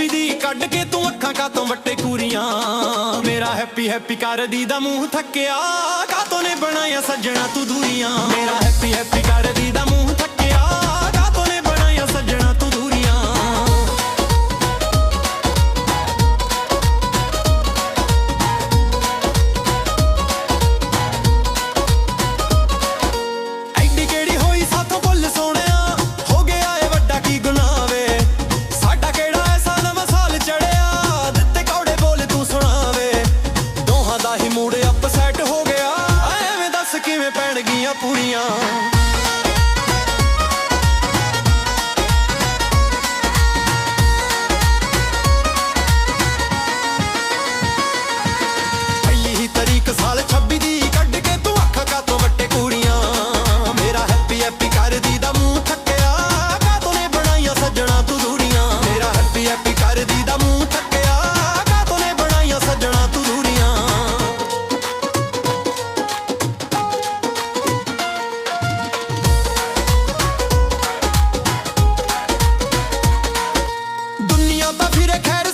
ਤਰੀਕ ਸਾਲ 26 ਦੀ ਕੱਢ ਕੇ ਤੂੰ ਅੱਖਾਂ ਕਾਤੋਂ ਵੱਟੇ ਕੂਰੀਆਂ। ਮੇਰਾ ਹੈਪੀ ਹੈਪੀ ਕਰਦੀ ਦਾ ਮੂੰਹ ਥੱਕਿਆ। ਕਾਤੋਂ ਨੇ ਬਣਾਇਆ ਸੱਜਣਾ ਤੂੰ ਦੂਰੀਆਂ। ਮੇਰਾ ਹੈਪੀ ਹੈਪੀ ਕਰਦੀ ਦਾ ਮੂੰਹ ਥੱਕਿਆ। ਹੀ ਮੂਡ ਅਪਸੈਟ ਹੋ ਗਿਆ। ਐਵੇਂ ਦੱਸ ਕਿਵੇਂ ਪੈਣ ਗਈਆਂ ਪੂਰੀਆਂ। 入れ替える